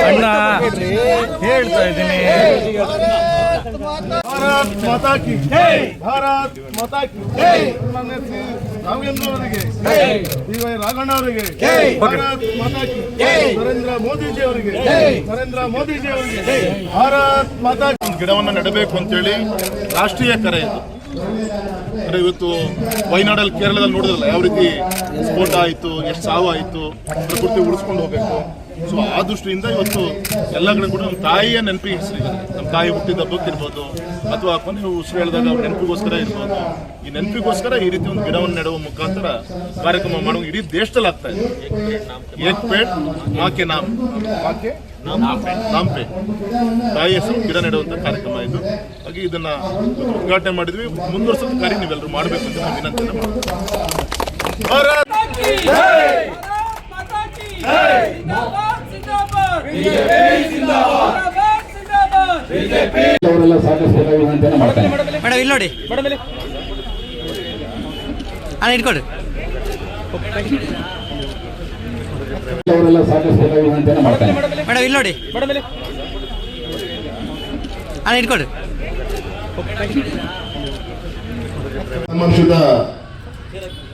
ಅಣ್ಣ ಹೇಳ್ತಾ ಇದ್ದೀನಿ. ಭಾರತ್ ಮಾತಾ ಕಿ ಜೈ. ಭಾರತ್ ಮಾತಾ ಕಿ ಜೈ. ಶ್ರೀ ರಾಘವೇಂದ್ರ ಅವರಿಗೆ ಡಿ ವೈ ರಾಘಣ್ಣ ಅವರಿಗೆ ಭಾರತ್ ಮಾತಾ ಕಿ ಜೈ. ನರೇಂದ್ರ ಮೋದಿಜಿ ಅವರಿಗೆ ನರೇಂದ್ರ ಮೋದಿಜಿ ಅವರಿಗೆ ಭಾರತ್ ಮಾತಾ ಗಿಡವನ್ನು ನೆಡಬೇಕು ಅಂತೇಳಿ ರಾಷ್ಟ್ರೀಯ ಕರೆ ಇದು. ಅಂದ್ರೆ ಇವತ್ತು ವೈನಾಡಲ್ಲಿ ಕೇರಳದಲ್ಲಿ ನೋಡಿದ್ರಲ್ಲ, ಯಾವ ರೀತಿ ಸ್ಫೋಟ ಆಯಿತು, ಎಷ್ಟು ಸಾವು ಆಯಿತು ಪ್ರಕೃತಿ ಉಳಿಸ್ಕೊಂಡು ಹೋಗಬೇಕು. ಸೊ ಆ ದೃಷ್ಟಿಯಿಂದ ಇವತ್ತು ಎಲ್ಲ ಕಡೆ ಕೂಡ ನಮ್ಮ ತಾಯಿಯ ನೆನಪಿಗೆ ಹೆಸರಿದ್ದಾರೆ ನಮ್ಮ ತಾಯಿ ಹುಟ್ಟಿದ ಹಬ್ಬಕ್ಕೆ ಇರ್ಬೋದು, ಅಥವಾ ಕೊನೆ ಉಸಿರು ಹೇಳಿದಾಗ ಅವ್ರ ನೆನಪಿಗೋಸ್ಕರ ಇರ್ಬೋದು. ಈ ನೆನಪಿಗೋಸ್ಕರ ಈ ರೀತಿ ಒಂದು ಗಿಡವನ್ನು ನೆಡುವ ಮುಖಾಂತರ ಕಾರ್ಯಕ್ರಮ ಮಾಡುವ ಇಡೀ ದೇಶದಲ್ಲಿ ಆಗ್ತಾ ಇದೆ. ಮಾಕೆ ನಾಮ್? ಮಾಕೆ ನಾಂಪೆ ತಾಯಿ ಹೆಸರು ಗಿಡ ನೆಡುವಂಥ ಕಾರ್ಯಕ್ರಮ ಇದು. ಹಾಗೆ ಇದನ್ನು ಉದ್ಘಾಟನೆ ಮಾಡಿದ್ವಿ. ಮುಂದುವರಿಸೋ ಕಾರ್ಯ ನೀವೆಲ್ಲರೂ ಮಾಡಬೇಕು ಅಂತ ವಿನಂತಿಯನ್ನು ಮಾಡ್ತಾರೆ ಮೇಡಮ್ ಇಲ್ಲ ನೋಡಿ. ಅಣ್ಣ ಸಾಕಷ್ಟು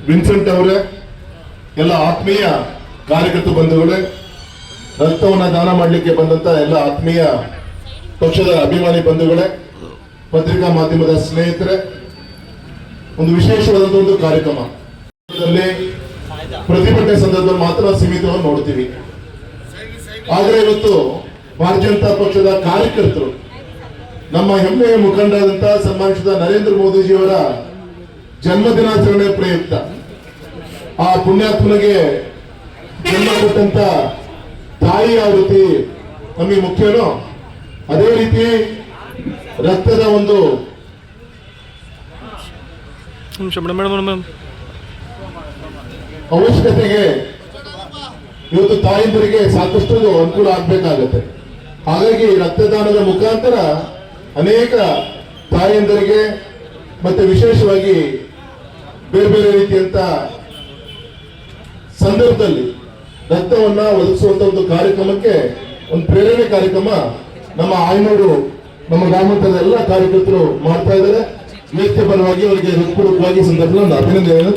ವಿನ್ಸೆಂಟ್ ಅವರೇ, ಎಲ್ಲ ಆತ್ಮೀಯ ಕಾರ್ಯಕರ್ತ ಬಂಧುಗಳೇ, ರಕ್ತವನ್ನ ದಾನ ಮಾಡಲಿಕ್ಕೆ ಬಂದಂತ ಎಲ್ಲ ಆತ್ಮೀಯ ಪಕ್ಷದ ಅಭಿಮಾನಿ ಬಂಧುಗಳೇ, ಪತ್ರಿಕಾ ಮಾಧ್ಯಮದ ಸ್ನೇಹಿತರೆ, ಒಂದು ವಿಶೇಷವಾದಂತಹ ಒಂದು ಕಾರ್ಯಕ್ರಮ. ಪ್ರತಿಭಟನೆ ಸಂದರ್ಭದಲ್ಲಿ ಮಾತ್ರ ಸೀಮಿತವಾಗಿ ನೋಡ್ತೀವಿ. ಆದ್ರೆ ಇವತ್ತು ಭಾರತೀಯ ಜನತಾ ಪಕ್ಷದ ಕಾರ್ಯಕರ್ತರು, ನಮ್ಮ ಹೆಮ್ಮೆಯ ಮುಖಂಡರಾದಂತಹ ಸನ್ಮಾನಿಸಿದ ನರೇಂದ್ರ ಮೋದಿಜಿಯವರ ಜನ್ಮ ದಿನಾಚರಣೆ ಪ್ರಯುಕ್ತ, ಆ ಪುಣ್ಯಾತ್ಮನಿಗೆ ಜನ್ಮ ಕೊಟ್ಟಂತ ತಾಯಿ ಆವೃತ್ತಿ ನಮಗೆ ಮುಖ್ಯನೋ? ಅದೇ ರೀತಿ ರಕ್ತದ ಒಂದು ಅವಶ್ಯಕತೆಗೆ ಇವತ್ತು ತಾಯಂದಿರಿಗೆ ಸಾಕಷ್ಟು ಅನುಕೂಲ ಆಗ್ಬೇಕಾಗತ್ತೆ. ಹಾಗಾಗಿ ರಕ್ತದಾನದ ಮುಖಾಂತರ ಅನೇಕ ತಾಯಂದರಿಗೆ ಮತ್ತೆ ವಿಶೇಷವಾಗಿ ಬೇರೆ ಬೇರೆ ರೀತಿಯಂತ ಸಂದರ್ಭದಲ್ಲಿ ರಕ್ತವನ್ನ ಒದಗಿಸುವಂತ ಒಂದು ಕಾರ್ಯಕ್ರಮಕ್ಕೆ ಒಂದು ಪ್ರೇರಣೆ ಕಾರ್ಯಕ್ರಮ ನಮ್ಮ ಆಯ್ನೂರು, ನಮ್ಮ ಗ್ರಾಮಾಂತರದ ಎಲ್ಲ ಕಾರ್ಯಕರ್ತರು ಮಾಡ್ತಾ ಇದ್ದಾರೆ. ವ್ಯಕ್ತಿ ಪರವಾಗಿ ಅವರಿಗೆ ಹೃತ್ಪೂರ್ವಕವಾಗಿ ಸಂದರ್ಭದಲ್ಲಿ ಒಂದು ಅಭಿನಂದನೆಯನ್ನು